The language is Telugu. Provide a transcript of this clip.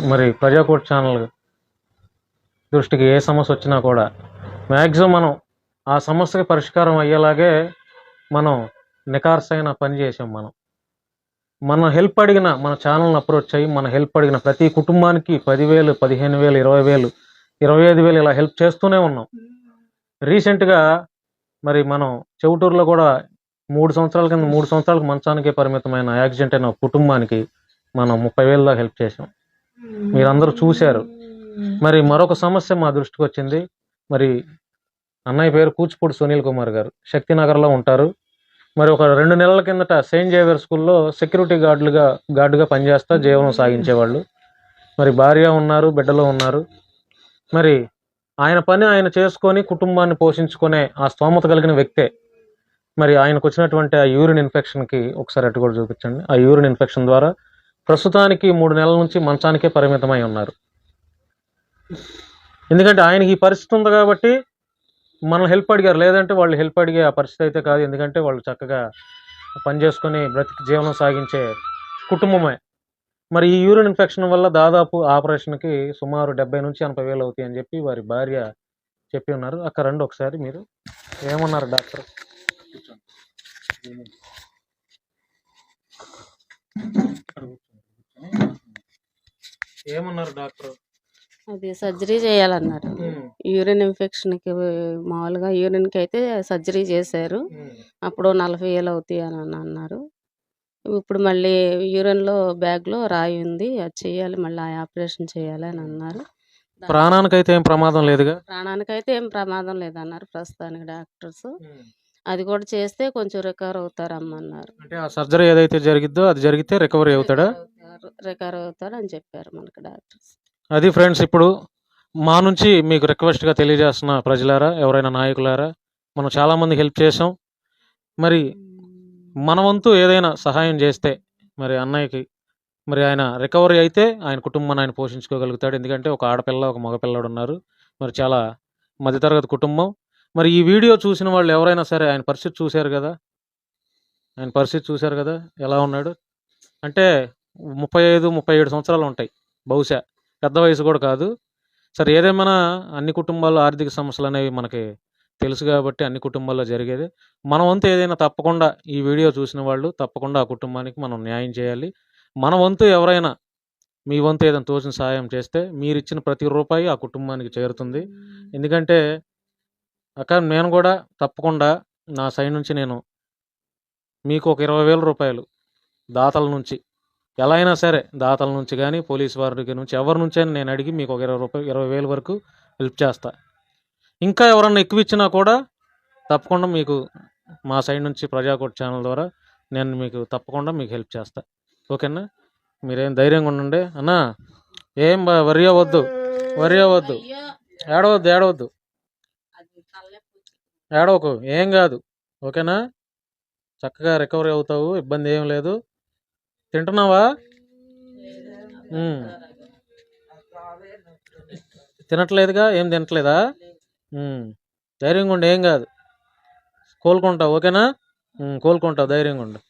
మరి ప్రజాకోట్ ఛానల్ దృష్టికి ఏ సమస్య వచ్చినా కూడా మ్యాక్సిమం మనం ఆ సమస్యకి పరిష్కారం అయ్యేలాగే మనం నికార్సైన పని చేసాం మనం. మన హెల్ప్ అడిగిన మన ఛానల్ని అప్రోచ్ అయ్యి మన హెల్ప్ అడిగిన ప్రతి కుటుంబానికి పదివేలు పదిహేను వేలు ఇరవై వేలు ఇరవై ఐదు వేలు ఇలా హెల్ప్ చేస్తూనే ఉన్నాం. రీసెంట్గా మరి మనం చెవుటూరులో కూడా మూడు సంవత్సరాల కింద మూడు సంవత్సరాలకు మంచానికే పరిమితమైన యాక్సిడెంట్ అయిన కుటుంబానికి మనం ముప్పై వేల దాకా హెల్ప్ చేసాం. మీరందరూ చూశారు. మరి మరొక సమస్య మా దృష్టికి వచ్చింది. మరి అన్నయ్య పేరు కూచిపూడి సునీల్ కుమార్ గారు. శక్తినగర్లో ఉంటారు. మరి ఒక రెండు నెలల కిందట సెయింట్ జేవియర్ స్కూల్లో సెక్యూరిటీ గార్డులుగా గార్డుగా పనిచేస్తా జీవనం సాగించేవాళ్ళు. మరి భార్య ఉన్నారు బిడ్డలు ఉన్నారు. మరి ఆయన పని ఆయన చేసుకొని కుటుంబాన్ని పోషించుకునే ఆ స్తోమత కలిగిన వ్యక్తే. మరి ఆయనకు వచ్చినటువంటి ఆ యూరిన్ ఇన్ఫెక్షన్కి ఒకసారి అటు కూడా చూపించండి. ఆ యూరిన్ ఇన్ఫెక్షన్ ద్వారా ప్రస్తుతానికి మూడు నెలల నుంచి మంచానికే పరిమితమై ఉన్నారు. ఎందుకంటే ఆయనకి ఈ పరిస్థితి ఉంది కాబట్టి మనం హెల్ప్ అడిగారు. లేదంటే వాళ్ళు హెల్ప్ అడిగే ఆ పరిస్థితి అయితే కాదు. ఎందుకంటే వాళ్ళు చక్కగా పనిచేసుకొని బ్రతికి జీవనం సాగించే కుటుంబమే. మరి ఈ యూరిన్ ఇన్ఫెక్షన్ వల్ల దాదాపు ఆపరేషన్కి సుమారు డెబ్బై నుంచి ఎనభై వేలు అవుతాయి అని చెప్పి వారి భార్య చెప్పి ఉన్నారు. అక్కడ రండి ఒకసారి మీరు. ఏమన్నారు డాక్టర్? ఏమన్నారు డాక్టర్? అది సర్జరీ చేయాలన్నారు. యూరిన్ ఇన్ఫెక్షన్కి మామూలుగా యూరిన్కి అయితే సర్జరీ చేశారు. అప్పుడు నలభై వేలు అవుతాయి అని అని అన్నారు. ఇప్పుడు మళ్ళీ యూరిన్లో బ్యాగ్లో రాయి ఉంది. అది చేయాలి మళ్ళీ ఆపరేషన్ చేయాలి అని అన్నారు. ప్రాణానికైతే ఏం ప్రమాదం లేదుగా? ప్రాణానికైతే ఏం ప్రమాదం లేదన్నారు ప్రస్తుతానికి డాక్టర్స్. అది కూడా చేస్తే కొంచెం రికవర్ అవుతారు అమ్మన్నారు అంటే ఆ సర్జరీ ఏదైతే జరిగిద్దో అది జరిగితే రికవరీ అవుతాడా? రికవర్ అవుతారు అని చెప్పారు మనకి డాక్టర్స్. అది ఫ్రెండ్స్ ఇప్పుడు మా నుంచి మీకు రిక్వెస్ట్గా తెలియజేస్తున్న ప్రజలారా ఎవరైనా నాయకులారా మనం చాలామంది హెల్ప్ చేసాం మరి మన వంతు ఏదైనా సహాయం చేస్తే మరి అన్నయ్యకి మరి ఆయన రికవరీ అయితే ఆయన కుటుంబాన్ని ఆయన పోషించుకోగలుగుతాడు. ఎందుకంటే ఒక ఆడపిల్ల ఒక మగపిల్లడు ఉన్నారు. మరి చాలా మధ్యతరగతి కుటుంబం. మరి ఈ వీడియో చూసిన వాళ్ళు ఎవరైనా సరే ఆయన పరిస్థితి చూశారు కదా? ఆయన పరిస్థితి చూశారు కదా? ఎలా ఉన్నాడు? అంటే ముప్పై ఐదు ముప్పై ఏడు సంవత్సరాలు ఉంటాయి. బహుశా పెద్ద వయసు కూడా కాదు. సరే ఏదేమైనా అన్ని కుటుంబాల్లో ఆర్థిక సమస్యలు అనేవి మనకి తెలుసు కాబట్టి అన్ని కుటుంబాల్లో జరిగేది. మన వంతు ఏదైనా తప్పకుండా ఈ వీడియో చూసిన వాళ్ళు తప్పకుండా ఆ కుటుంబానికి మనం న్యాయం చేయాలి. మన వంతు ఎవరైనా మీ వంతు ఏదైనా తోచిన సహాయం చేస్తే మీరు ఇచ్చిన ప్రతి రూపాయి ఆ కుటుంబానికి చేరుతుంది. ఎందుకంటే అక్కడ నేను కూడా తప్పకుండా నా సైడ్ నుంచి నేను మీకు ఒక ఇరవై వేల రూపాయలు దాతల నుంచి ఎలా అయినా సరే దాతల నుంచి కానీ పోలీస్ వారి నుంచి ఎవరి నుంచి అయినా నేను అడిగి మీకు ఒక ఇరవై రూపాయలు ఇరవై వేల వరకు హెల్ప్ చేస్తా. ఇంకా ఎవరన్నా ఎక్కువ ఇచ్చినా కూడా తప్పకుండా మీకు మా సైడ్ నుంచి ప్రజాకోట్ ఛానల్ ద్వారా నేను మీకు తప్పకుండా మీకు హెల్ప్ చేస్తా. ఓకేనా? మీరేం ధైర్యంగా ఉండండి. అన్నా ఏం వరి అవ్వద్దు. వరి అవ్వద్దు. ఏడవద్దు ఏడవద్దు. ఏడవకు ఏం కాదు. ఓకేనా? చక్కగా రికవరీ అవుతావు ఇబ్బంది ఏం లేదు. తింటున్నావా. తినట్లేదుగా? ఏం తినట్లేదా. ధైర్యంగా ఉండు ఏం కాదు. కోలుకుంటావు ఓకేనా? కోలుకుంటావు ధైర్యంగా ఉండు.